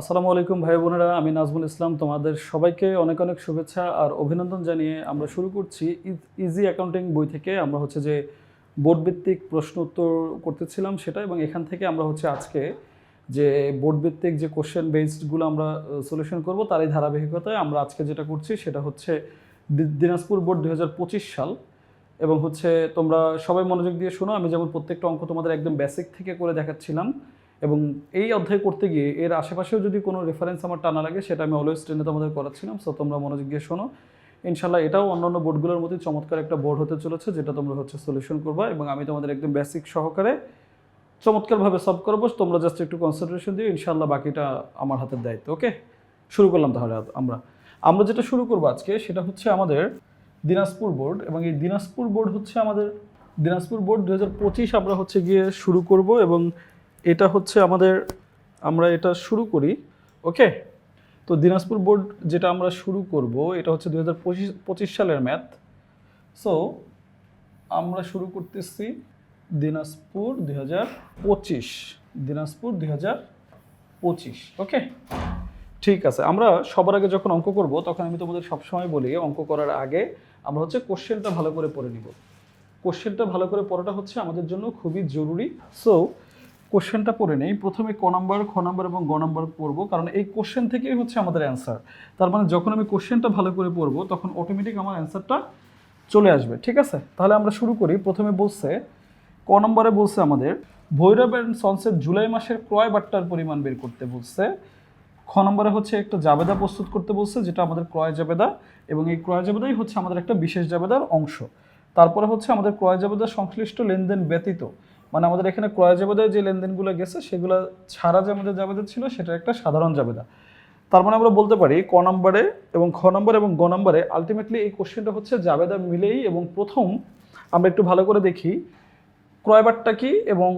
আসসালামু আলাইকুম ভাই বোনেরা, আমি নাজমুল ইসলাম। তোমাদের সবাইকে অনেক অনেক শুভেচ্ছা আর অভিনন্দন জানিয়ে আমরা শুরু করছি ইজি অ্যাকাউন্টিং বই থেকে। আমরা হচ্ছে যে বোর্ড ভিত্তিক প্রশ্ন উত্তর করতেছিলাম সেটা এবং এখান থেকে আমরা হচ্ছে আজকে যে বোর্ড ভিত্তিক যে কোশ্চেন বেসডগুলো আমরা সলিউশন করব, তারই ধারাবাহিকতায় আমরা আজকে যেটা করছি সেটা হচ্ছে দিনাজপুর বোর্ড দু হাজার পঁচিশ সাল। এবং হচ্ছে তোমরা সবাই মনোযোগ দিয়ে শোনো, আমি যেমন প্রত্যেকটা অঙ্ক তোমাদের একদম বেসিক থেকে করে দেখাচ্ছিলাম। এবং এই অধ্যায় করতে গিয়ে এর আশেপাশেও যদি কোনো রেফারেন্স আমার টানা লাগে, সেটা আমি অলওয়েজ ট্রেনে তোমাদের করাচ্ছিলাম। সো তোমরা মনোযোগ দিয়ে শোনো। ইনশাল্লাহ এটাও অন্যান্য বোর্ডগুলোর মধ্যে চমৎকার একটা বোর্ড হতে চলেছে, যেটা তোমরা হচ্ছে সলিউশন করবা এবং আমি তোমাদের একদম বেসিক সহকারে চমৎকারভাবে সলভ করব। তোমরা জাস্ট একটু কনসেন্ট্রেশন দিও ইনশাল্লাহ বাকিটা আমার হাতের দায়িত্ব ওকে শুরু করলাম তাহলে আমরা। আমরা যেটা শুরু করব আজকে, সেটা হচ্ছে আমাদের দিনাজপুর বোর্ড এবং এই দিনাজপুর বোর্ড হচ্ছে আমাদের, দিনাজপুর বোর্ড দু হাজার পঁচিশ আমরা হচ্ছে গিয়ে শুরু করব এবং এটা হচ্ছে আমাদের, আমরা এটা শুরু করি, ওকে? তো দিনাজপুর বোর্ড যেটা আমরা শুরু করব, এটা হচ্ছে দু হাজার সালের ম্যাথ। সো আমরা শুরু করতেছি দিনাজপুর দুই হাজার পঁচিশ, দিনাজপুর দুই হাজার পঁচিশ, ওকে? ঠিক আছে, আমরা সবার আগে যখন অঙ্ক করব, তখন আমি তোমাদের সবসময় বলি, অঙ্ক করার আগে আমরা হচ্ছে কোশ্চেনটা ভালো করে পড়ে নিব। কোশ্চেনটা ভালো করে পড়াটা হচ্ছে আমাদের জন্য খুবই জরুরি। সো কোশ্চেনটা পড়ে নেই। প্রথমে ক নাম্বার, খ নম্বর এবং গ নাম্বার পড়ব, কারণ এই কোশ্চেন থেকেই হচ্ছে আমাদের অ্যান্সার। তার মানে যখন আমি কোশ্চেনটা ভালো করে পড়ব, তখন অটোমেটিক আমার অ্যান্সারটা চলে আসবে, ঠিক আছে? তাহলে আমরা শুরু করি। প্রথমে বলছে, ক নম্বরে বলছে আমাদের, ভৈরব অ্যান্ড সন্সের জুলাই মাসের ক্রয় বাট্টার পরিমাণ বের করতে বলছে। খ নম্বরে হচ্ছে একটা জাবেদা প্রস্তুত করতে বলছে, যেটা আমাদের ক্রয় জাবেদা এবং এই ক্রয় জাবেদাই হচ্ছে আমাদের একটা বিশেষ জাবেদার অংশ। তারপরে হচ্ছে আমাদের ক্রয় জাবেদা সংশ্লিষ্ট লেনদেন ব্যতীত মানে আমাদের এখানে ক্রয় জাবেদায় যে লেনদেনগুলো গেছে, সেগুলো ছাড়া যে আমাদের জাবেদা ছিল, সেটা একটা সাধারণ জাবেদা তার মানে আমরা বলতে পারি, ক নম্বরে এবং খ নম্বরে এবং গ নম্বরে আলটিমেটলি এই কোশ্চেনটা হচ্ছে জাবেদা মিলেই এবং প্রথম আমরা একটু ভালো করে দেখি ক্রয়বারটা কি এবং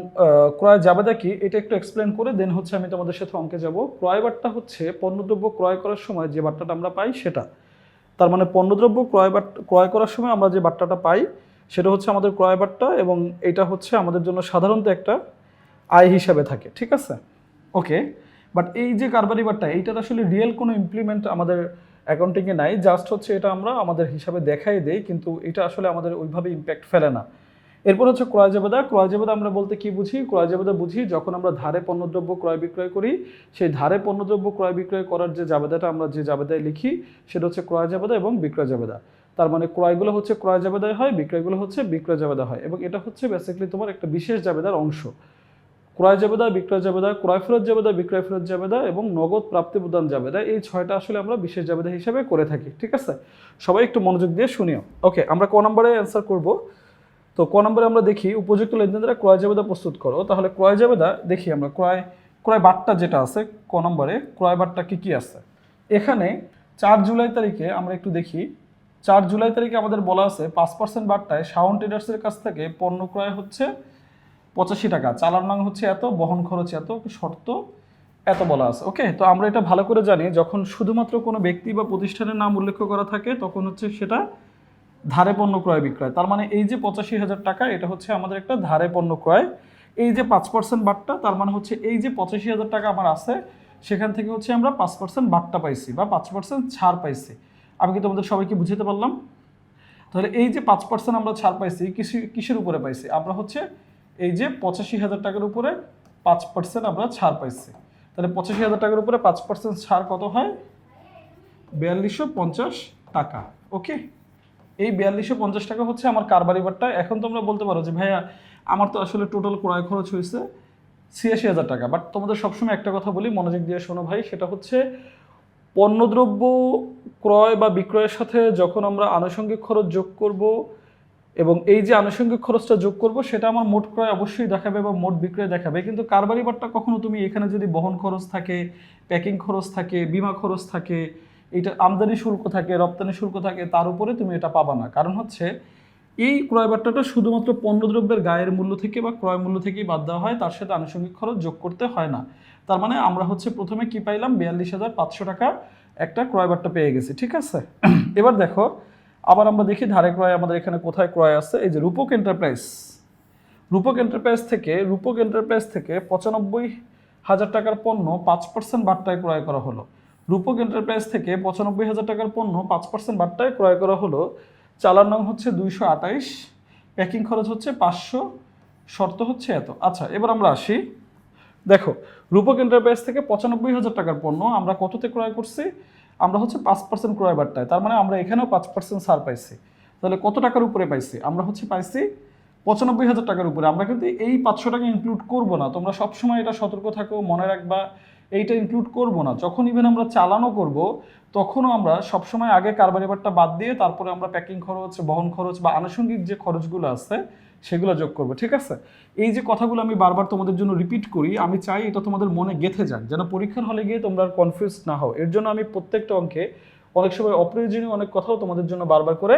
ক্রয় জাবেদা কি, এটা একটু এক্সপ্লেন করে দেন হচ্ছে আমি তোমাদের সাথে অঙ্কে যাব। ক্রয়বারটা হচ্ছে পণ্যদ্রব্য ক্রয় করার সময় যে বার্তাটা আমরা পাই সেটা। তার মানে পণ্যদ্রব্য ক্রয় বাট, ক্রয় করার সময় আমরা যে বার্তাটা পাই সেটা হচ্ছে আমাদের ক্রয় বার্তা এবং এটা হচ্ছে আমাদের জন্য সাধারণত একটা আয় হিসাবে থাকে, ঠিক আছে? ওকে বাট এই যে কারবারি বার্তা এইটার আসলে রিয়েল কোনো ইমপ্লিমেন্ট আমাদের অ্যাকাউন্টিংয়ে নাই জাস্ট হচ্ছে এটা আমরা আমাদের হিসাবে দেখাই দেই, কিন্তু এটা আসলে আমাদের ওইভাবে ইম্প্যাক্ট ফেলে না। এরপর হচ্ছে ক্রয় জাবেদা ক্রয় জাবেদা আমরা বলতে কি বুঝি? ক্রয় জাবেদা বুঝি যখন আমরা ধারে পণ্যদ্রব্য ক্রয় বিক্রয় করি, সেই ধারে পণ্যদ্রব্য ক্রয় বিক্রয় করার যে জাবেদাটা আমরা যে জাবেদায় লিখি, সেটা হচ্ছে ক্রয় জাবেদা এবং বিক্রয় জাবেদা। তার মানে ক্রয়গুলো হচ্ছে ক্রয় জাবেদায় হয়, বিক্রয়গুলো হচ্ছে বিক্রয় জাবেদা হয়। এবং এটা হচ্ছে বেসিক্যালি তোমার একটা বিশেষ জাবেদার অংশ। ক্রয় জাবেদা বিক্রয় জাবেদা ক্রয় ফেরত জাবেদা বিক্রয় ফেরত জাবেদা এবং নগদ প্রাপ্তি প্রদান জাবেদা এই ছয়টা আসলে আমরা বিশেষ জাবেদা হিসেবে করে থাকি, ঠিক আছে? সবাই একটু মনোযোগ দিয়ে শুনিও। ওকে আমরা ক নম্বরে অ্যান্সার করব। তো ক নম্বরে আমরা দেখি, উপযুক্ত লেনদেন দ্বারা ক্রয় জাবেদা প্রস্তুত করো। তাহলে ক্রয় জাবেদা, দেখি আমরা ক্রয় ক্রয় বাট্টা যেটা আছে ক নম্বরে, ক্রয় বাট্টা কী কী আছে? এখানে চার জুলাই তারিখে আমরা একটু দেখি চার জুলাই তারিখে আমাদের বলা আছে পাঁচ পার্সেন্ট বাট্টায় শাওন ট্রেডার্সের কাছ থেকে পণ্য ক্রয় হচ্ছে পঁচাশি টাকা। চালান নাং হচ্ছে এত, বহন খরচ এত শর্ত এত বলা আছে। ওকে তো আমরা এটা ভালো করে জানি, যখন শুধুমাত্র কোনো ব্যক্তি বা প্রতিষ্ঠানের নাম উল্লেখ করা থাকে, তখন হচ্ছে সেটা ধারে পণ্য ক্রয় বিক্রয়। তার মানে এই যে পঁচাশি হাজার টাকা, এটা হচ্ছে আমাদের একটা ধারে পণ্য ক্রয়। এই যে পাঁচ পার্সেন্ট বাট্টা তার মানে হচ্ছে এই যে পঁচাশি হাজার টাকা আমার আছে, সেখান থেকে হচ্ছে আমরা পাঁচ পার্সেন্ট বাট্টা পাইছি বা পাঁচ পার্সেন্ট ছাড় পাইছি। আমি কি তোমাদের সবাইকে বুঝাতে পারলাম? তাহলে এই যে পাঁচ পার্সেন্ট আমরা ছাড় পাইছি কিসের উপরে পাইছি? আমরা হচ্ছে এই যে পঁচাশি হাজার টাকার উপরে পাঁচ পার্সেন্ট আমরা ছাড় পাইছি। তাহলে পঁচাশি হাজার টাকার উপরে পাঁচ পার্সেন্ট ছাড় কত হয়? বিয়াল্লিশশো পঞ্চাশ টাকা, ওকে? এই বিয়াল্লিশশো পঞ্চাশ টাকা হচ্ছে আমার কারবারি বারটা এখন তোমরা বলতে পারো যে, ভাইয়া, আমার তো আসলে টোটাল ক্রয় খরচ হয়েছে ছিয়াশি হাজার টাকা। বাট তোমাদের সবসময় একটা কথা বলি, মনোযোগ দিয়ে শোনো ভাই, সেটা হচ্ছে পণ্যদ্রব্য ক্রয় বা বিক্রয়ের সাথে যখন আমরা আনুষঙ্গিক খরচ যোগ করব এবং এই যে আনুষঙ্গিক খরচটা যোগ করব, সেটা আমার মোট ক্রয় অবশ্যই দেখাবে বা মোট বিক্রয় দেখাবে। কিন্তু কারবারি বারটা কখনো তুমি এখানে যদি বহন খরচ থাকে, প্যাকিং খরচ থাকে, বিমা খরচ থাকে, এটা আমদানি শুল্ক থাকে, রপ্তানি শুল্ক থাকে, তার উপরে তুমি এটা পাবা না। কারণ হচ্ছে, এই ক্রয় বার্তাটা শুধুমাত্র পণ্যদ্রব্যের গায়ের মূল্য থেকে বা ক্রয় মূল্য থেকেই বাদ দেওয়া হয়, তার সাথে আনুষঙ্গিক খরচ যোগ করতে হয় না। তার মানে আমরা হচ্ছে প্রথমে কি পাইলাম? বিয়াল্লিশ হাজার পাঁচশো টাকা একটা ক্রয় বার্তা পেয়ে গেছি, ঠিক আছে? এবার দেখো, আবার আমরা দেখি ধারে ক্রয় আমাদের এখানে কোথায় ক্রয় আছে? এই যে রূপক এন্টারপ্রাইজ রূপক এন্টারপ্রাইজ থেকে, রূপক এন্টারপ্রাইজ থেকে পঁচানব্বই হাজার টাকার পণ্য পাঁচ পার্সেন্ট বাট্টায় ক্রয় করা হলো। রূপক এন্টারপ্রাইজ থেকে পঁচানব্বই হাজার টাকার পণ্য পাঁচ পার্সেন্ট বাট্টায় ক্রয় করা হলো। চালার নাম হচ্ছে দুইশো আঠাইশ, প্যাকিং খরচ হচ্ছে পাঁচশো, শর্ত হচ্ছে এত। আচ্ছা এবার আমরা আসি। দেখো, রূপক এন্টারপ্রাইজ থেকে পঁচানব্বই হাজার টাকার পণ্য, আমরা কততে ক্রয় করছি? আমরা হচ্ছে পাঁচ পার্সেন্ট ক্রয় বাট্টায়, তার মানে আমরা এখানেও পাঁচ পার্সেন্ট ছাড় পাইছি। তাহলে কত টাকার উপরে পাইছি? আমরা হচ্ছে পাইছি পঁচানব্বই হাজার টাকার উপরে। আমরা কিন্তু এই পাঁচশো টাকা ইনক্লুড করব না। তোমরা সবসময় এটা সতর্ক থাকো, মনে রাখবা, এইটা ইনক্লুড করব না। যখন ইভেন আমরা চালানো করব, তখনও আমরা সবসময় আগে কারবারি বারটা বাদ দিয়ে তারপরে আমরা প্যাকিং খরচ, বহন খরচ বা আনুষঙ্গিক যে খরচগুলো আছে সেগুলো যোগ করব, ঠিক আছে? এই যে কথাগুলো আমি বারবার তোমাদের জন্য রিপিট করি, আমি চাই এটা তোমাদের মনে গেঁথে যাক, যেন পরীক্ষার হলে গিয়ে তোমরা কনফিউজ না হও। এর জন্য আমি প্রত্যেকটা অঙ্কে অনেক সময় অপ্রয়োজনীয় অনেক কথাও তোমাদের জন্য বারবার করে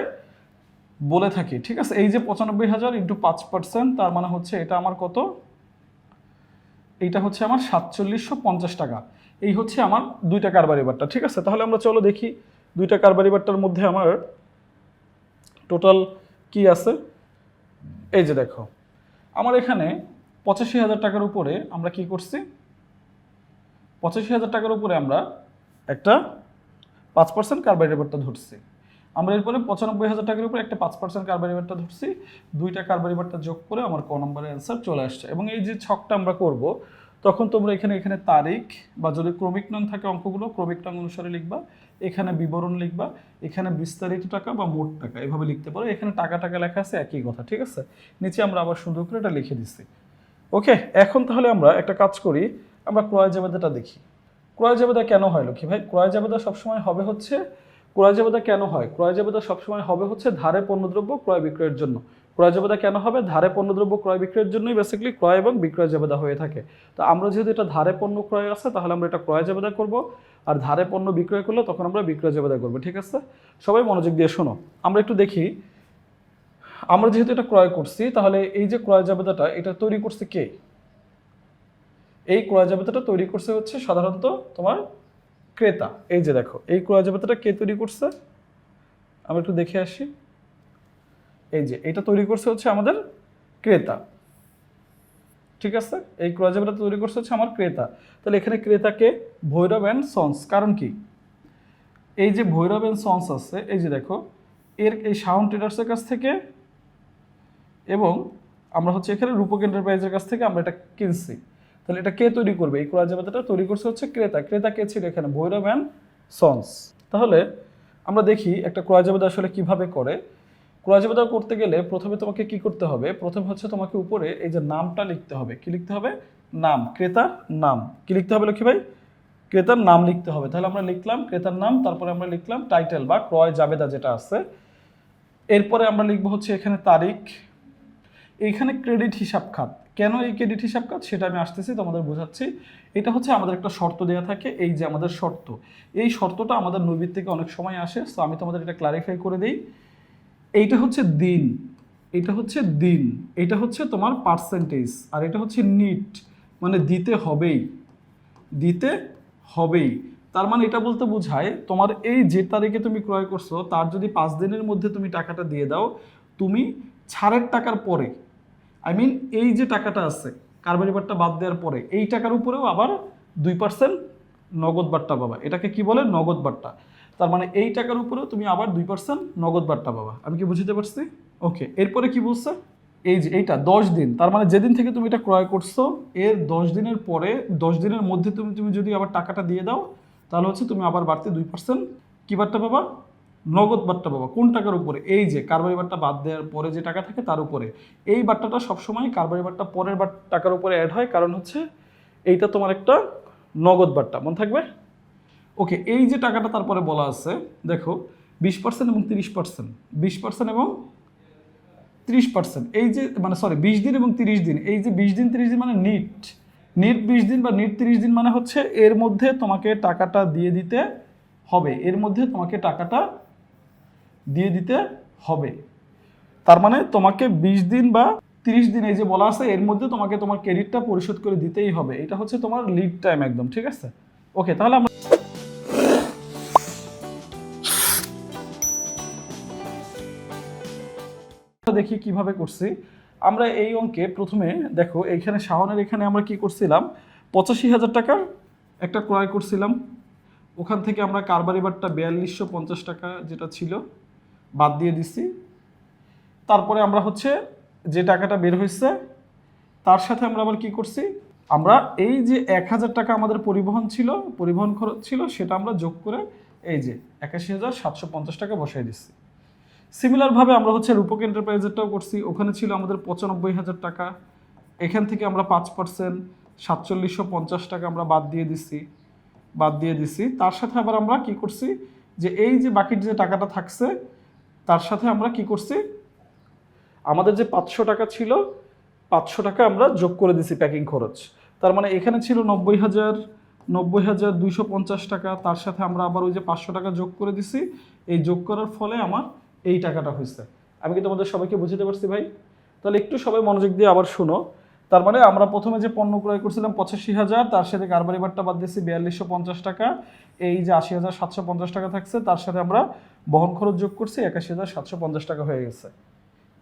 বলে থাকি, ঠিক আছে? এই যে পঁচানব্বই হাজার ইন্টু পাঁচ পার্সেন্ট তার মানে হচ্ছে এটা আমার কত? এইটা হচ্ছে আমার সাতচল্লিশশো পঞ্চাশ টাকা। এই হচ্ছে আমার দুইটা কারবারি বারটা ঠিক আছে? তাহলে আমরা চলো দেখি দুইটা কারবারি বারটার মধ্যে আমার টোটাল কি আছে? এই যে দেখো, আমার এখানে পঁচাশি হাজার টাকার উপরে আমরা কি করছি? পঁচাশি হাজার টাকার উপরে আমরা একটা পাঁচ পার্সেন্ট কারবারি রেবারটা ধরছি। আমরা এরপরে পঁচানব্বই হাজার টাকার উপরে একটা পাঁচ পার্সেন্ট কারবারি রেবারটা ধরছি। দুইটা কারবারি রেবারটা যোগ করে আমার ক নম্বরের অ্যান্সার চলে আসছে। এবং এই যে ছকটা আমরা করব, তখন তোমরা এখানে এখানে তারিখ বা যদি ক্রমিক নং থাকে অঙ্কগুলো, ক্রমিক নং অনুসারে লিখবা। এখানে বিবরণ লিখবা, এখানে বিস্তারিত টাকা বা মোট টাকা, এভাবে লিখতে পারো। এখানে টাকা টাকা লেখা আছে, একই কথা, ঠিক আছে? নিচে আমরা আবার সুন্দর করে এটা লিখে দিছি। ওকে, এখন তাহলে আমরা একটা কাজ করি, আমরা ক্রয় জাবেদাটা দেখি। ক্রয় জাবেদা কেন হয়, লক্ষ্মী ভাই? ক্রয় জাবেদা সবসময় হবে হচ্ছে, ক্রয় জাবেদা কেন হয়? ক্রয় জাবেদা সবসময় হবে হচ্ছে ধারে পণ্যদ্রব্য ক্রয় বিক্রয়ের জন্য। ক্রয় জাবেদা কেন হবে? ধারে পণ্যদ্রব্য ক্রয় বিক্রয়ের জন্যই বেসিক্যালি ক্রয় এবং বিক্রয় জাবেদা হয়ে থাকে। তো আমরা যেহেতু এটা ধারে পণ্য ক্রয় আছে, তাহলে আমরা এটা ক্রয় জাবেদা করব। আর ধারে পণ্য বিক্রয় করলে তখন আমরা বিক্রয় জাবেদা করব, ঠিক আছে? সবাই মনোযোগ দিয়ে শোনো। আমরা একটু দেখি, আমরা যেহেতু এটা ক্রয় করছি, তাহলে এই যে ক্রয় জাবেদাটা এটা তৈরি করছে কে? এই ক্রয় জাবেদাটা তৈরি করছে হচ্ছে সাধারণত তোমার ক্রেতা। এই যে দেখো, এই ক্রয় জাবেদাটা কে তৈরি করছে? আমরা একটু দেখে আসি। এই যে, এটা তৈরি করছে হচ্ছে আমাদের ক্রেতা। ঠিক আছে? এই ক্রয় জাবেদাটা তৈরি করছে হচ্ছে আমার ক্রেতা। তাহলে এখানে ক্রেতাকে ভৈরব অ্যান্ড সন্স, কারণ কি? এই যে ভৈরব অ্যান্ড সন্স আছে, এই যে দেখো, এর এই শাওন ট্রেডার্সের কাছ থেকে এবং আমরা হচ্ছে এখানে রূপক এন্টারপ্রাইজের কাছ থেকে আমরা এটা কিনছি। তাহলে এটা কে তৈরি করবে? এই ক্রয় তৈরি করছে হচ্ছে ক্রেতা। ক্রেতা কে ছিল এখানে? Bhairab and sons. তাহলে আমরা দেখি একটা ক্রয়জাবাদা আসলে কীভাবে করে। ক্রয় জাবেদা করতে গেলে প্রথমে তোমাকে কি করতে হবে? প্রথম হচ্ছে তোমাকে উপরে এই যে নামটা লিখতে হবে। কি লিখতে হবে? নাম। ক্রেতার নাম। কি লিখতে হবে লক্ষ্মী ভাই? ক্রেতার নাম লিখতে হবে। তাহলে আমরা লিখলাম ক্রেতার নাম, তারপরে আমরা লিখলাম টাইটেল বা ক্রয় জাবেদা যেটা আছে। এরপরে আমরা লিখব হচ্ছে এখানে তারিখ। এইখানে ক্রেডিট হিসাব খাত। কেন এই ক্রেডিট হিসাব খাত? সেটা আমি আসতেছি, তোমাদের বোঝাচ্ছি। এটা হচ্ছে আমাদের একটা শর্ত দেওয়া থাকে, এই যে আমাদের শর্ত। এই শর্তটা আমাদের নৈবিত থেকে অনেক সময় আসে তো আমি তোমাদের এটা ক্লারিফাই করে দিই। এইটা হচ্ছে দিন এটা হচ্ছে দিন এটা হচ্ছে তোমার পার্সেন্টেজ আর এটা হচ্ছে নিট মানে দিতে হবেই দিতে হবেই। তার মানে এটা বলতে বোঝায় তোমার এই যে তারিখে তুমি ক্রয় করছ, তার যদি পাঁচ দিনের মধ্যে তুমি টাকাটা দিয়ে দাও, তুমি ছাড়ের টাকার পরে আই মিন এই যে টাকাটা আছে কারবারি বারটা বাদ দেওয়ার পরে, এই টাকার উপরেও আবার দুই পার্সেন্ট নগদ বারটা পাবা। এটাকে কি বলে? নগদ বারটা তার মানে এই টাকার উপরেও তুমি আবার দুই পার্সেন্ট নগদ বারটা পাবা। আমি কি বুঝতে পারছি? ওকে এরপরে কি বলছে? এই যে এইটা, দশ দিন। তার মানে যেদিন থেকে তুমি এটা ক্রয় করছ, এর দশ দিনের পরে, দশ দিনের মধ্যে তুমি তুমি যদি আবার টাকাটা দিয়ে দাও, তাহলে হচ্ছে তুমি আবার বাড়তি দুই পার্সেন্ট কী বারটা পাবা? নগদ বারটা পাবা। কোন টাকার উপরে? এই যে কারবারি বারটা বাদ দেওয়ার পরে যে টাকা থাকে তার উপরে। এই বার্তাটা সবসময় কারবারি বারটা পরের বার টাকার উপরে অ্যাড হয়, কারণ হচ্ছে এইটা তোমার একটা নগদ বার্তা। মনে থাকবে? ওকে, এই যে টাকাটা তারপরে বলা আছে, দেখো, বিশ পার্সেন্ট এবং তিরিশ পার্সেন্ট বিশ পার্সেন্ট এবং ত্রিশ পার্সেন্ট এই যে মানে সরি বিশ দিন এবং তিরিশ দিন, এই যে বিশ দিন, তিরিশ দিন মানে নিট নিট বিশ দিন বা নিট তিরিশ দিন মানে হচ্ছে এর মধ্যে তোমাকে টাকাটা দিয়ে দিতে হবে, এর মধ্যে তোমাকে টাকাটা দিয়ে দিতে হবে, তার মানে তোমাকে বিশ দিন বা তিরিশ দিন, এই যে বলা আছে, এর মধ্যে তোমাকে তোমার ক্রেডিটটা পরিশোধ করে দিতেই হবে, এটা হচ্ছে তোমার লিড টাইম একদম, ঠিক আছে? ওকে, তাহলে আমরা দেখি কীভাবে করছি। আমরা এই অঙ্কে প্রথমে দেখো, এইখানে শাওনের এখানে আমরা কি করছিলাম? পঁচাশি হাজার টাকার একটা ক্রয় করছিলাম। ওখান থেকে আমরা কারবারি বারটা বিয়াল্লিশশো পঞ্চাশ টাকা যেটা ছিল, বাদ দিয়ে দিছি তারপরে আমরা হচ্ছে যে টাকাটা বের হয়েছে, তার সাথে আমরা আবার কি করছি? আমরা এই যে এক হাজার টাকা আমাদের পরিবহন ছিল, পরিবহন খরচ ছিল, সেটা আমরা যোগ করে এই যে একাশি হাজার সাতশো পঞ্চাশ টাকা বসাই দিচ্ছি। সিমিলারভাবে আমরা হচ্ছে রূপক এন্টারপ্রাইজেরটাও করছি। ওখানে ছিল আমাদের পঁচানব্বই হাজার টাকা। এখান থেকে আমরা পাঁচ পার্সেন্ট সাতচল্লিশশো পঞ্চাশ টাকা আমরা বাদ দিয়ে দিছি। বাদ দিয়ে দিছি। তার সাথে আবার আমরা কি করছি যে এই যে বাকি যে টাকাটা থাকছে, তার সাথে আমরা কি করছি? আমাদের যে পাঁচশো টাকা ছিল, পাঁচশো টাকা আমরা যোগ করে দিছি প্যাকিং খরচ। তার মানে এখানে ছিল নব্বই হাজার নব্বই হাজার দুইশো পঞ্চাশ টাকা। তার সাথে আমরা আবার ওই যে পাঁচশো টাকা যোগ করে দিছি। এই যোগ করার ফলে আমার এই টাকাটা হয়েছে আমি কি তোমাদের সবাইকে বুঝতে পারছি ভাই? তাহলে একটু সবাই মনোযোগ দিয়ে আবার শোনো। তার মানে আমরা প্রথমে যে পণ্য ক্রয় করছিলাম পঁচাশি হাজার, তার সাথে কারবারি বারটা বাদ দিয়েছি বিয়াল্লিশশো পঞ্চাশ টাকা। এই যে আশি হাজার সাতশো পঞ্চাশ টাকা থাকছে, তার সাথে আমরা বহন খরচ যোগ করছি একাশি হাজার সাতশো পঞ্চাশ টাকা হয়ে গেছে।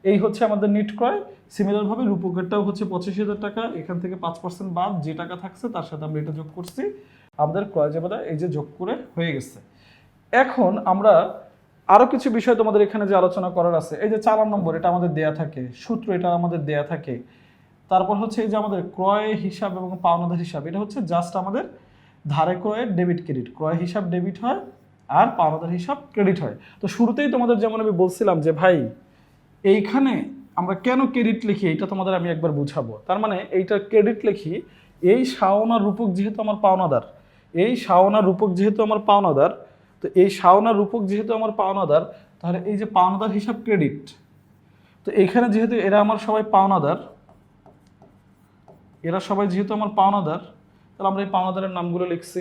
এই হচ্ছে আমাদের নিট ক্রয়। সিমিলারভাবে রূপকেরটাও হচ্ছে পঁচিশ হাজার টাকা। এখান থেকে পাঁচ পার্সেন্ট বাদ যে টাকা থাকছে, তার সাথে আমরা এটা যোগ করছি। আমাদের ক্রয় জাবেদা এই যে যোগ করে হয়ে গেছে। এখন আমরা আরও কিছু বিষয় তোমাদের এখানে যে আলোচনা করার আছে, এই যে চালান নম্বর, এটা আমাদের দেয়া থাকে, সূত্র এটা আমাদের দেয়া থাকে। তারপর হচ্ছে এই যে আমাদের ক্রয় হিসাব এবং পাওনাদার হিসাব, এটা হচ্ছে জাস্ট আমাদের ধারে ক্রয়ের ডেবিট ক্রেডিট ক্রয় হিসাব ডেবিট হয় আর পাওনাদার হিসাব ক্রেডিট হয়। তো শুরুতেই তোমাদের যেমন আমি বলছিলাম যে, ভাই, এইখানে আমরা কেন ক্রেডিট লিখি এটা তোমাদের আমি একবার বুঝাবো। তার মানে এইটা ক্রেডিট লিখি, এই শাওনা রূপক যেহেতু আমার পাওনাদার, এই শাওনা রূপক যেহেতু আমার পাওনাদার তো এই শাওনা রূপক যেহেতু আমার পাওনাদার, তাহলে এই যে পাওনাদার হিসাব ক্রেডিট তো এইখানে যেহেতু এরা আমার সবাই পাওনাদার, এরা সবাই যেহেতু আমার পাওনাদার, তাহলে আমরা এই পাওনাদারের নামগুলো লিখছি।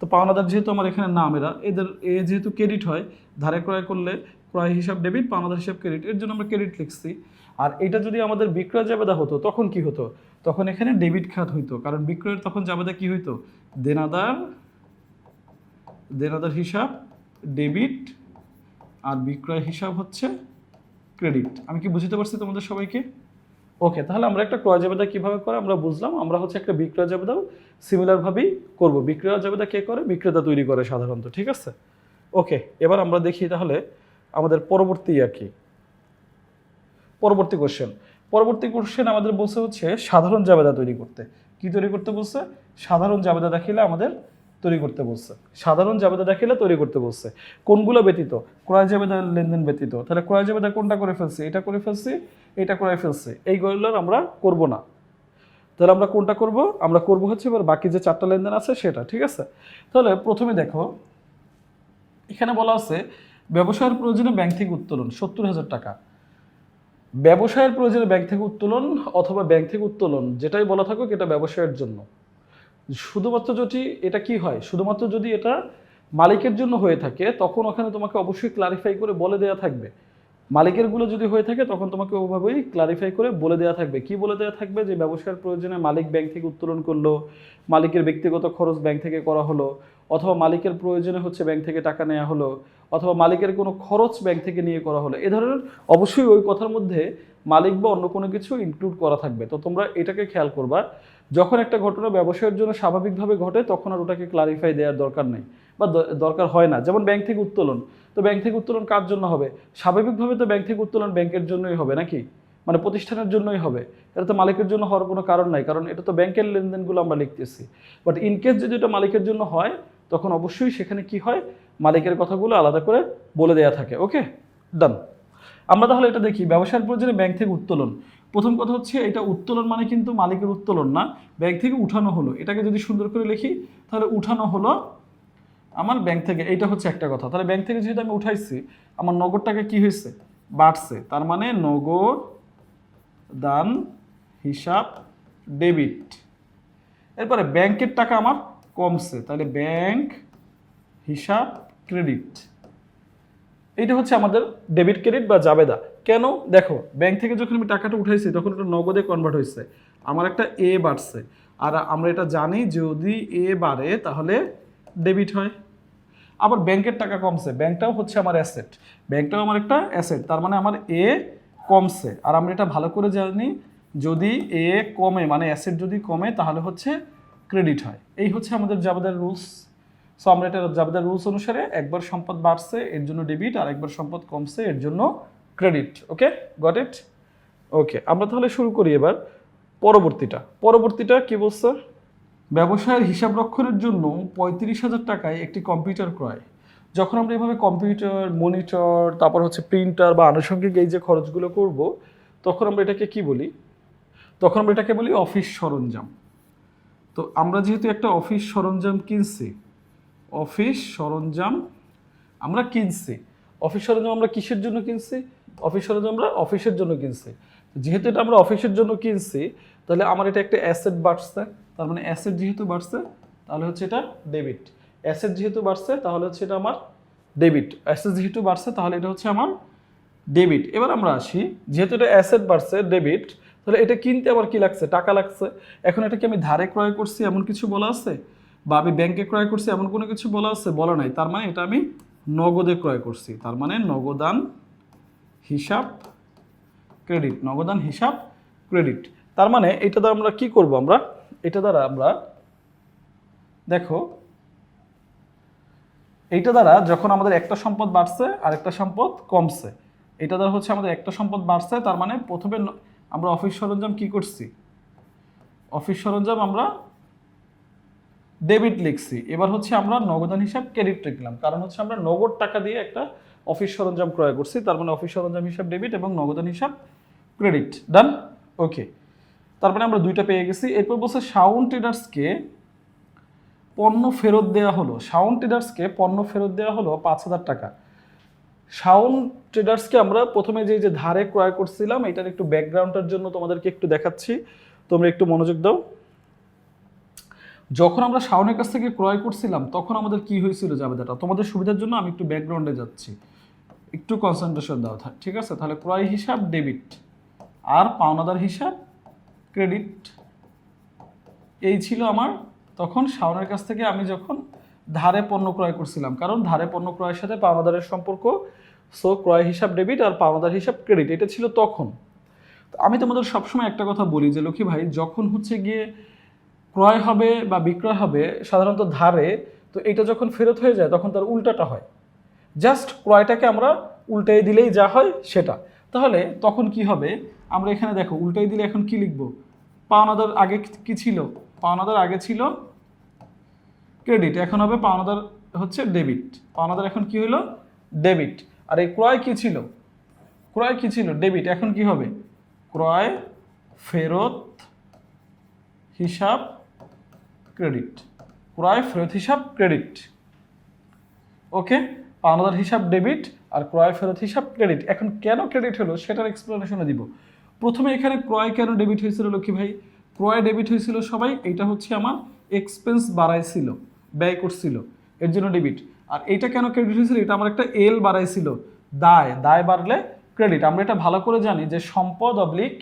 তো পাওনাদার যেহেতু আমার এখানে নাম, এরা এদের, এ যেহেতু ক্রেডিট হয়, ধারে ক্রয় করলে ক্রয় হিসাব ডেবিট পাওনাদার হিসাব ক্রেডিট এর জন্য আমরা ক্রেডিট লিখছি। আর এটা যদি আমাদের বিক্রয় জাবেদা হতো, তখন কি হতো? তখন এখানে ডেবিট খাত হইতো, কারণ বিক্রয়ের তখন জাবেদা কি হইতো? দেনাদার দেনাদার হিসাব, ডেবিট আর বিক্রয় হিসাব হচ্ছে ক্রেডিট। আমি কি বুঝতে পারছি তোমাদের সবাইকে? ওকে, তাহলে আমরা একটা ক্রয় জাবেদা কীভাবে করে আমরা বুঝলাম। আমরা হচ্ছে একটা বিক্রয় জাবেদাও সিমিলারভাবেই করব। বিক্রয় জাবেদা কে করে? বিক্রেতা তৈরি করে সাধারণত, ঠিক আছে? ওকে, এবার আমরা দেখি তাহলে আমাদের পরবর্তী আর কি? পরবর্তী কোশ্চেন পরবর্তী কোশ্চেন আমাদের বলছে হচ্ছে সাধারণ জাবেদা তৈরি করতে। কি তৈরি করতে বলছে? সাধারণ জাবেদা দেখিলে আমাদের তৈরি করতে বলছে। সাধারণ জাবেদা দেখিলে তৈরি করতে বলছে। কোনগুলো ব্যতীত? ক্রয় জাবেদা লেনদেন ব্যতীত। তাহলে ক্রয় জাবেদা কোনটা করে ফেলছি? এটা করে ফেলছি, এটা করে ফেলছি। এইগুলোর আমরা করব না। তাহলে আমরা কোনটা করব? আমরা করব হচ্ছে এবার বাকি যে চারটা লেনদেন আছে সেটা, ঠিক আছে? তাহলে প্রথমে দেখো, এখানে বলা আছে, ব্যবসায়ের প্রয়োজনে ব্যাংক থেকে উত্তোলন, সত্তর হাজার টাকা। ব্যবসায়ের প্রয়োজনে ব্যাংক থেকে উত্তোলন অথবা ব্যাংক থেকে উত্তোলন, যেটাই বলা থাকুক এটা ব্যবসায়ের জন্য। শুধুমাত্র যদি এটা কি হয়? শুধুমাত্র যদি এটা মালিকের জন্য হয়ে থাকে, তখন ওখানে তোমাকে অবশ্যই ক্লারিফাই করে বলে দেওয়া থাকবে। মালিকেরগুলো যদি হয়ে থাকে, তখন তোমাকে ওভাবেই ক্লারিফাই করে বলে দেওয়া থাকবে। কি বলে দেওয়া থাকবে? যে ব্যবসার প্রয়োজনে মালিক ব্যাংক থেকে উত্তোলন করল, মালিকের ব্যক্তিগত খরচ ব্যাংক থেকে করা হলো, অথবা মালিকের প্রয়োজনে হচ্ছে ব্যাংক থেকে টাকা নেওয়া হলো, অথবা মালিকের কোনো খরচ ব্যাংক থেকে নিয়ে করা হলো। এ ধরনের অবশ্যই ওই কথার মধ্যে মালিক বা অন্য কোনো কিছু ইনক্লুড করা থাকবে। তো তোমরা এটাকে খেয়াল করবা, যখন একটা ঘটনা ব্যবসায়ের জন্য স্বাভাবিকভাবে ঘটে, তখন আর ওটাকে ক্লারিফাই দেওয়ার দরকার নেই বা দরকার হয় না। যেমন ব্যাংক থেকে উত্তোলন। তো ব্যাংক থেকে উত্তোলন কার জন্য হবে? স্বাভাবিকভাবে তো ব্যাংক থেকে উত্তোলন ব্যাংকের জন্যই হবে নাকি? মানে প্রতিষ্ঠানের জন্যই হবে। এটা তো মালিকের জন্য হওয়ার কোনো কারণ নাই, কারণ এটা তো ব্যাংকের লেনদেনগুলো আমরা লিখতেছি। বাট ইনকেস যদি এটা মালিকের জন্য হয়, তখন অবশ্যই সেখানে কি হয়? মালিকের কথাগুলো আলাদা করে বলে দেওয়া থাকে। ওকে ডান আমরা তাহলে এটা দেখি, ব্যবসার প্রয়োজনে ব্যাংক থেকে উত্তোলন। প্রথম কথা হচ্ছে, এটা উত্তোলন মানে কিন্তু মালিকের উত্তোলন না ব্যাংক থেকে উঠানো হলো। এটাকে যদি সুন্দর করে লিখি, তাহলে উঠানো হলো আমার ব্যাংক থেকে। এইটা হচ্ছে একটা কথা। তাহলে ব্যাংক থেকে যেহেতু আমি উঠাইছি, আমার নগদ টাকা কি হয়েছে? বাড়ছে। তার মানে নগদ দান হিসাব ডেবিট এরপরে ব্যাংকের টাকা আমার কমছে। তাহলে ব্যাংক হিসাব ক্রেডিট এইটা হচ্ছে আমাদের ডেবিট ক্রেডিট বা জাবেদা। কেন? দেখো ব্যাংক থেকে যখন আমি টাকাটা উঠাইছি, তখন এটা নগদে কনভার্ট হয়েছে আমার একটা এ বাড়ছে। আর আমরা এটা জানি, যদি এ বাড়ে, তাহলে ডেবিট হয়। আবার ব্যাংকের টাকা কমছে। ব্যাংকটাও হচ্ছে আমার অ্যাসেট ব্যাংকটাও আমার একটা অ্যাসেট তার মানে আমার এ কমছে। আর আমরা এটা ভালো করে জানি, যদি এ কমে মানে অ্যাসেট যদি কমে, তাহলে হচ্ছে ক্রেডিট হয়। এই হচ্ছে আমাদের জাবেদার রুলস সো আমরা এটা জাবেদার রুলস অনুসারে একবার সম্পদ বাড়ছে, এর জন্য ডেবিট আর একবার সম্পদ কমছে, এর জন্য ক্রেডিট ওকে গট ইট ওকে আমরা তাহলে শুরু করি এবার পরবর্তীটা। পরবর্তীটা কি বলছে? ব্যবসায়ের হিসাব রক্ষণের জন্য পঁয়ত্রিশ হাজার টাকায় একটি কম্পিউটার ক্রয়। যখন আমরা এভাবে কম্পিউটার মনিটর তারপর হচ্ছে প্রিন্টার বা আনুষঙ্গিক এই যে খরচগুলো করব, তখন আমরা এটাকে কি বলি? তখন আমরা এটাকে বলি অফিস সরঞ্জাম। তো আমরা যেহেতু একটা অফিস সরঞ্জাম কিনছি অফিস সরঞ্জাম আমরা কিনছি। অফিস সরঞ্জাম আমরা কিসের জন্য কিনছি? অফিস সরঞ্জাম আমরা অফিসের জন্য কিনছি। যেহেতু এটা আমরা অফিসের জন্য কিনছি, তাহলে আমার এটা একটা অ্যাসেট বাড়ছে। তার মানে অ্যাসেট যেহেতু বাড়ছে, তাহলে হচ্ছে এটা ডেবিট। অ্যাসেট যেহেতু বাড়ছে, তাহলে হচ্ছে এটা আমার ডেবিট। অ্যাসেট যেহেতু বাড়ছে, তাহলে এটা হচ্ছে আমার ডেবিট। এবার আমরা আসি, যেহেতু এটা অ্যাসেট বাড়ছে, ডেবিট, তাহলে এটা কিনতে আবার কি লাগছে? টাকা লাগছে। এখন এটা কি আমি ধারে ক্রয় করছি, এমন কিছু বলা আছে? বা আমি ব্যাংকে ক্রয় করছি এমন কোনো কিছু বলা আছে? বলা নাই। তার মানে এটা আমি নগদে ক্রয় করছি। তার মানে নগদান হিসাব ক্রেডিট নগদান হিসাব ক্রেডিট তার মানে এটা দ্বারা আমরা কি করব আমরা? এটা দ্বারা আমরা, দেখো, এইটা দ্বারা যখন আমাদের একটা সম্পদ বাড়ছে আর একটা সম্পদ কমছে। এটা দ্বারা হচ্ছে আমাদের একটা সম্পদ বাড়ছে, তার মানে প্রথমে আমরা অফিস সরঞ্জাম কি করছি? অফিস সরঞ্জাম আমরা ডেবিট লিখছি। এবার হচ্ছে আমরা নগদান হিসাব ক্রেডিট লিখলাম কারণ হচ্ছে আমরা নগদ টাকা দিয়ে একটা অফিস সরঞ্জাম ক্রয় করছি। তার মানে অফিস সরঞ্জাম হিসাব ডেবিট এবং নগদান হিসাব ক্রেডিট ডান ওকে তারপরে আমরা দুইটা পেয়ে গেছি। এরপর বলছে সাউন্ড ট্রেডার্সকে পণ্য ফেরত দেওয়া হলো। সাউন্ড ট্রেডার্সকে পণ্য ফেরত দেওয়া হলো পাঁচ হাজার টাকা। সাউন্ড ট্রেডার্সকে আমরা প্রথমে যে যে ধারে ক্রয় করছিলাম, এটার একটু ব্যাকগ্রাউন্ডের জন্য তোমাদেরকে একটু দেখাচ্ছি। তোমরা একটু মনোযোগ দাও। যখন আমরা শাওনের কাছ থেকে ক্রয় করছিলাম, তখন আমাদের কি হয়েছিল জাবেদাটা? তোমাদের সুবিধার জন্য আমি একটু ব্যাকগ্রাউন্ডে যাচ্ছি। একটু কনসেন্ট্রেশন দাও ঠিক আছে? তাহলে ক্রয় হিসাব ডেবিট আর পাওনাদার হিসাব ক্রেডিট এই ছিল আমার। তখন শাওনের কাছ থেকে আমি যখন ধারে পণ্য ক্রয় করছিলাম, কারণ ধারে পণ্য ক্রয়ের সাথে পাওনাদারের সম্পর্ক সো ক্রয় হিসাব ডেবিট আর পাওনাদার হিসাব ক্রেডিট এটা ছিল তখন। আমি তোমাদের সবসময় একটা কথা বলি যে, লক্ষ্মী ভাই, যখন হচ্ছে গিয়ে ক্রয় হবে বা বিক্রয় হবে সাধারণত ধারে, তো এটা যখন ফেরত হয়ে যায় তখন তার উল্টাটা হয়। জাস্ট ক্রয়টাকে আমরা উল্টাই দিলেই যা হয় সেটা। তাহলে তখন কি হবে? আমরা এখানে দেখো, উল্টাই দিলে এখন কি লিখব? পাওনাদার আগে কি ছিল? পাওনাদার আগে ছিল ক্রেডিট, এখন হবে পাওনাদার হচ্ছে ডেবিট। পাওনাদার এখন কি হলো? ডেবিট। আর এই ক্রয় কি ছিল? ক্রয় কি ছিল? ডেবিট। এখন কি হবে? ক্রয়, ফেরত, হিসাব ক্রেডিট ক্রয়, ফেরত হিসাব ক্রেডিট ওকে পাওনাদার হিসাব ডেবিট আর ক্রয়, ফেরত হিসাব ক্রেডিট এখন কেন ক্রেডিট হলো সেটার এক্সপ্লেনেশনে দিব। প্রথমে এখানে ক্রয় কেন ডেবিট হয়েছিল লক্ষ্মী ভাই? ক্রয় ডেবিট হয়েছিল সবাই, এইটা হচ্ছে আমার এক্সপেন্স বাড়াইছিল, ব্যয় করছিল, এর জন্য ডেবিট আর এটা কেন ক্রেডিট হয়েছিল? এটা আমার একটা এল বাড়াইছিল, দায়। দায় বাড়লে ক্রেডিট আমরা এটা ভালো করে জানি যে সম্পদ অবলিক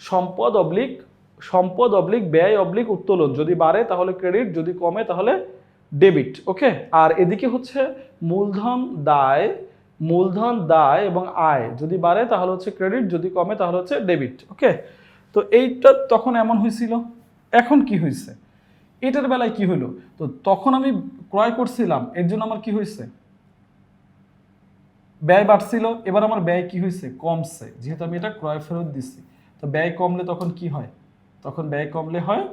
সম্পদ অবলিক সম্পদ অবলিক, ব্যয় অবলিক, উত্তোলন যদি বাড়ে তাহলে ক্রেডিট, যদি কমে তাহলে ডেবিট, ওকে? আর এদিকে হচ্ছে মূলধন, দায় মূলধন, দায় এবং আয় যদি বাড়ে তাহলে হচ্ছে ক্রেডিট, যদি কমে তাহলে হচ্ছে ডেবিট, ওকে? তো এইটা তখন এমন হয়েছিল এখন কি হয়েছে এটার বেলায় কি হলো তো তখন আমি ক্রয় করছিলাম, এর জন্য আমার কি হয়েছে ব্যয় বাড়ছিল, এবার আমার ব্যয় কি হয়েছে কমছে, যেহেতু আমি এটা ক্রয় ফেরত দিচ্ছি তো ব্যয় কমলে তখন কি হয়? তখন ব্যয় কমলে হয়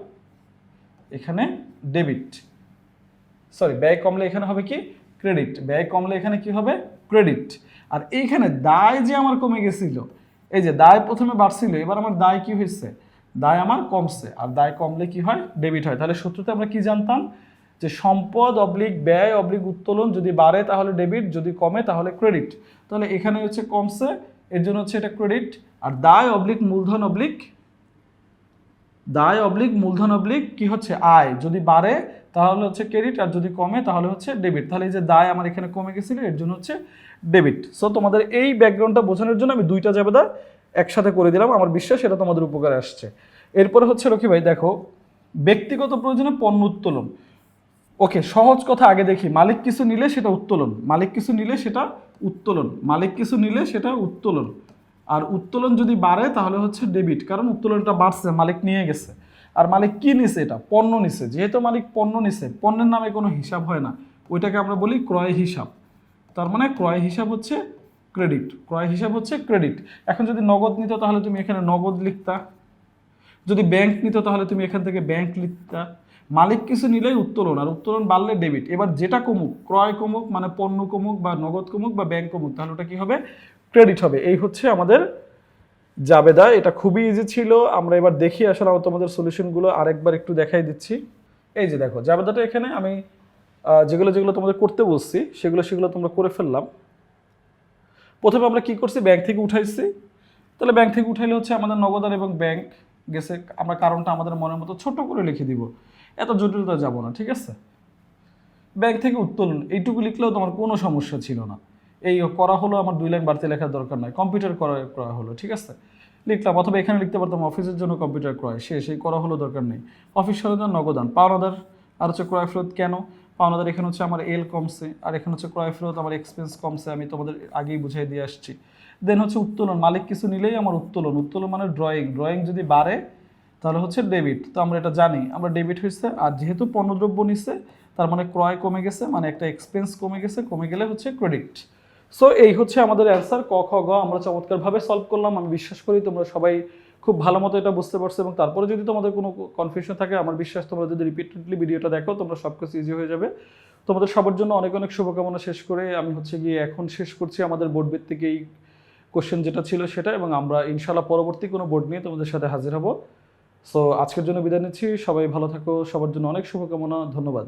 এখানে ডেবিট সরি ব্যয় কমলে এখানে হবে কি? ক্রেডিট ব্যয় কমলে এখানে কি হবে? ক্রেডিট আর এইখানে দায় যে আমার কমে গেছিল, এই যে দায় প্রথমে বাড়ছিল, এবার আমার দায় কি হয়েছে? দায় আমার কমছে। আর দায় কমলে কি হয়? ডেবিট হয়। তাহলে সূত্রতে আমরা কি জানতাম? যে সম্পদ অবলিক, ব্যয় অবলিক উত্তোলন যদি বাড়ে তাহলে ডেবিট যদি কমে তাহলে ক্রেডিট তাহলে এখানে হচ্ছে কমছে, এর জন্য হচ্ছে এটা ক্রেডিট আর দায় অবলিক, মূলধন অবলিক দায় অবলিক, মূলধন অবলিক কি হচ্ছে? আয় যদি বাড়ে, তাহলে হচ্ছে ক্রেডিট, আর যদি কমে, তাহলে হচ্ছে ডেবিট। তাহলে এই যে দায় আমার এখানে কমে গেছিল, এর জন্য হচ্ছে ডেবিট। সো তোমাদের এই ব্যাকগ্রাউন্ডটা বোঝানোর জন্য আমি দুইটা জাবেদা একসাথে করে দিলাম। আমার বিশ্বাস এটা তোমাদের উপকারে আসছে। এরপরে হচ্ছে রকি ভাই, দেখো, ব্যক্তিগত প্রয়োজনে পণ্য উত্তোলন। ওকে, সহজ কথা আগে দেখি। মালিক কিছু নিলে সেটা উত্তোলন। মালিক কিছু নিলে সেটা উত্তোলন। মালিক কিছু নিলে সেটা উত্তোলন। আর উত্তোলন যদি বাড়ে, তাহলে হচ্ছে ডেবিট কারণ উত্তোলনটা বাড়ছে, মালিক নিয়ে গেছে। আর মালিক কি নিছে এটা? পণ্য নিছে। যেহেতু মালিক পণ্য নিছে, পণ্যের নামে কোনো হিসাব হয় না। ওইটাকে আমরা বলি ক্রয় হিসাব। তার মানে ক্রয় হিসাব হচ্ছে ক্রেডিট ক্রয় হিসাব হচ্ছে ক্রেডিট এখন যদি নগদ নিত, তাহলে তুমি এখানে নগদ লিখতা। যদি ব্যাংক নিত, তাহলে তুমি এখান থেকে ব্যাংক লিখতা। মালিক কিছু নিলেই উত্তোলন, আর উত্তোলন বাড়লে ডেবিট এবার যেটা কমুক, ক্রয় কমুক মানে পণ্য কমুক বা নগদ কমুক বা ব্যাংক কমুক, তাহলে ওটা কী হবে? ক্রেডিট হবে। এই হচ্ছে আমাদের জাবেদা। এটা খুবই ইজি ছিল। আমরা এবার দেখি আসলে আমার তোমাদের সলিউশনগুলো আরেকবার একটু দেখাই দিচ্ছি। এই যে দেখো, জাবেদাটা এখানে আমি যেগুলো যেগুলো তোমাদের করতে বলছি, সেগুলো সেগুলো তোমরা করে ফেললাম। প্রথমে আমরা কি করছি? ব্যাংক থেকে উঠাইছি। তাহলে ব্যাংক থেকে উঠাইলে হচ্ছে আমাদের নগদান এবং ব্যাংক গেছে। আমরা কারণটা আমাদের মনের মতো ছোট করে লিখে দিব। এত জটিলতা যাব না, ঠিক আছে? ব্যাংক থেকে উত্তোলন, এইটুকু লিখলেও তোমার কোনো সমস্যা ছিল না। এই করা হলো, আমার দুই লাইন বাড়তি লেখার দরকার নাই। কম্পিউটার করা করা হলো, ঠিক আছে? লিখলাম, অথবা এখানে লিখতে পারতাম, অফিসের জন্য কম্পিউটার ক্রয় সে সেই করা হলো দরকার নেই। অফিস সরঞ্জাম নগদান, পাওনাদার, আর হচ্ছে ক্রয় ফেরত কেন? পাওনাদার এখানে হচ্ছে আমার এল কমছে, আর এখানে হচ্ছে ক্রয় ফেরত আমার এক্সপেন্স কমছে, আমি তোমাদের আগেই বুঝাই দিয়ে আসছি। দেন হচ্ছে উত্তোলন, মালিক কিছু নিলেই আমার উত্তোলন উত্তোলন মানে ড্রয়িং ড্রয়িং যদি বাড়ে তাহলে হচ্ছে ডেবিট তো আমরা এটা জানি, আমরা ডেবিট হয়েছে আর যেহেতু পণ্যদ্রব্য নিচ্ছে তার মানে ক্রয় কমে গেছে মানে একটা এক্সপেন্স কমে গেছে, কমে গেলে হচ্ছে ক্রেডিট সো এই হচ্ছে আমাদের অ্যান্সার ক, খ, গ, আমরা চমৎকারভাবে সলভ করলাম, আমি বিশ্বাস করি তোমরা সবাই খুব ভালো মতো এটা বুঝতে পারছ, এবং তারপরে যদি তোমাদের কোনো কনফিউশন থাকে, আমার বিশ্বাস তোমরা যদি রিপিটেডলি ভিডিওটা দেখো, তোমরা সব কিছু ইজি হয়ে যাবে। তোমাদের সবার জন্য অনেক অনেক শুভকামনা শেষ করে, আমি হচ্ছে গিয়ে এখন শেষ করছি আমাদের বোর্ড ভিত্তিক এই কোশ্চেন যেটা ছিল সেটা, এবং আমরা ইনশাল্লাহ পরবর্তী কোনো বোর্ড নিয়ে তোমাদের সাথে হাজির হব। সো আজকের জন্য বিদায় নিচ্ছি। সবাই ভালো থাকো। সবার জন্য অনেক শুভকামনা। ধন্যবাদ।